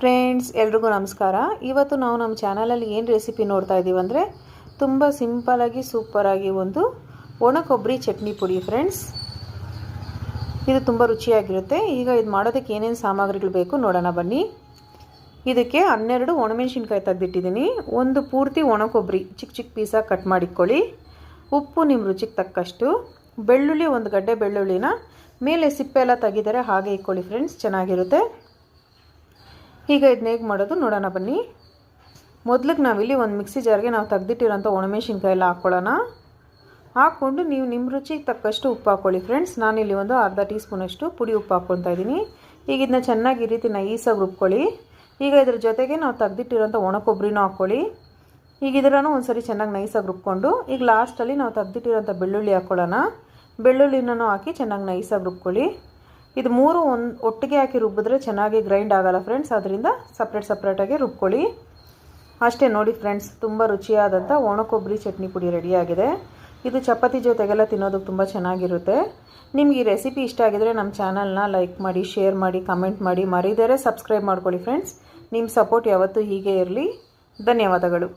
Friends ಎಲ್ರಿಗೂ ನಮಸ್ಕಾರ. ಇವತ್ತು ನಾವು ನಮ್ಮ ಚಾನಲಲ್ಲಿ ಏನು ರೆಸಿಪಿ ನೋಡ್ತಾ ಇದ್ದೀವಿ ಅಂದರೆ ತುಂಬ ಸಿಂಪಲಾಗಿ ಸೂಪರಾಗಿ ಒಂದು ಒಣ ಕೊಬ್ಬರಿ ಚಟ್ನಿ ಪುಡಿ ಫ್ರೆಂಡ್ಸ್ ಇದು ತುಂಬ ರುಚಿಯಾಗಿರುತ್ತೆ. ಈಗ ಇದು ಮಾಡೋದಕ್ಕೆ ಏನೇನು ಸಾಮಗ್ರಿಗಳು ಬೇಕು ನೋಡೋಣ ಬನ್ನಿ. ಇದಕ್ಕೆ ಹನ್ನೆರಡು ಒಣಮೆಣಸಿನ್ಕಾಯಿ ತೆಗೆದಿಟ್ಟಿದ್ದೀನಿ. ಒಂದು ಪೂರ್ತಿ ಒಣ ಕೊಬ್ಬರಿ ಚಿಕ್ಕ ಚಿಕ್ಕ ಪೀಸಾಗಿ ಕಟ್ ಮಾಡಿಕೊಳ್ಳಿ ಉಪ್ಪು ನಿಮ್ಮ ರುಚಿಗೆ ತಕ್ಕಷ್ಟು. ಬೆಳ್ಳುಳ್ಳಿ, ಒಂದು ಗಡ್ಡೆ ಬೆಳ್ಳುಳ್ಳಿನ ಮೇಲೆ ಸಿಪ್ಪೆ ಎಲ್ಲ ತೆಗಿದರೆ ಹಾಗೆ ಇಕ್ಕೊಳ್ಳಿ ಫ್ರೆಂಡ್ಸ್ ಚೆನ್ನಾಗಿರುತ್ತೆ. ಈಗ ಇದನ್ನ ಹೇಗೆ ಮಾಡೋದು ನೋಡೋಣ ಬನ್ನಿ. ಮೊದ್ಲಿಗೆ ನಾವಿಲ್ಲಿ ಒಂದು ಮಿಕ್ಸಿ ಜಾರ್ಗೆ ನಾವು ತೆಗೆದಿಟ್ಟಿರೋಂಥ ಒಣಮೆಣಸಿನ್ಕಾಯಿ ಎಲ್ಲ ಹಾಕ್ಕೊಳ್ಳೋಣ. ಹಾಕ್ಕೊಂಡು ನೀವು ನಿಮ್ಮ ರುಚಿಗೆ ತಕ್ಕಷ್ಟು ಉಪ್ಪು ಹಾಕ್ಕೊಳ್ಳಿ ಫ್ರೆಂಡ್ಸ್. ನಾನಿಲ್ಲಿ ಒಂದು ಅರ್ಧ ಟೀ ಸ್ಪೂನಷ್ಟು ಪುಡಿ ಉಪ್ಪು ಹಾಕ್ಕೊತಾ ಇದ್ದೀನಿ. ಈಗ ಇದನ್ನ ಚೆನ್ನಾಗಿ ಈ ರೀತಿ ನೈಸಾಗಿ ರುಬ್ಕೊಳ್ಳಿ. ಈಗ ಇದ್ರ ಜೊತೆಗೆ ನಾವು ತೆಗೆದಿಟ್ಟಿರೋಂಥ ಒಣ ಕೊಬ್ಬರಿನೂ ಹಾಕ್ಕೊಳ್ಳಿ. ಈಗ ಇದರನ್ನು ಒಂದು ಸರಿ ಚೆನ್ನಾಗಿ ನೈಸಾಗಿ ರುಬ್ಕೊಂಡು, ಈಗ ಲಾಸ್ಟಲ್ಲಿ ನಾವು ತೆಗೆದಿಟ್ಟಿರೋಂಥ ಬೆಳ್ಳುಳ್ಳಿ ಹಾಕ್ಕೊಳ್ಳೋಣ. ಬೆಳ್ಳುಳ್ಳಿನೂ ಹಾಕಿ ಚೆನ್ನಾಗಿ ನೈಸಾಗಿ ರುಬ್ಕೊಳ್ಳಿ. ಇದು ಮೂರು ಒಂದು ಒಟ್ಟಿಗೆ ಹಾಕಿ ರುಬ್ಬಿದ್ರೆ ಚೆನ್ನಾಗಿ ಗ್ರೈಂಡ್ ಆಗೋಲ್ಲ ಫ್ರೆಂಡ್ಸ್ ಅದರಿಂದ ಸಪ್ರೇಟ್ ಸಪ್ರೇಟಾಗಿ ರುಬ್ಕೊಳ್ಳಿ. ಅಷ್ಟೇ ನೋಡಿ ಫ್ರೆಂಡ್ಸ್ ತುಂಬ ರುಚಿಯಾದಂಥ ಒಣ ಕೊಬ್ಬರಿ ಚಟ್ನಿ ಪುಡಿ ರೆಡಿಯಾಗಿದೆ ಇದು ಚಪಾತಿ ಜೊತೆಗೆಲ್ಲ ತಿನ್ನೋದಕ್ಕೆ ತುಂಬ ಚೆನ್ನಾಗಿರುತ್ತೆ. ನಿಮ್ಗೆ ಈ ರೆಸಿಪಿ ಇಷ್ಟ ಆಗಿದರೆ ನಮ್ಮ ಚಾನಲ್ನ ಲೈಕ್ ಮಾಡಿ ಶೇರ್ ಮಾಡಿ ಕಮೆಂಟ್ ಮಾಡಿ, ಮರಿದರೆ ಸಬ್ಸ್ಕ್ರೈಬ್ ಮಾಡ್ಕೊಳ್ಳಿ ಫ್ರೆಂಡ್ಸ್ ನಿಮ್ಮ ಸಪೋರ್ಟ್ ಯಾವತ್ತೂ ಹೀಗೆ ಇರಲಿ. ಧನ್ಯವಾದಗಳು.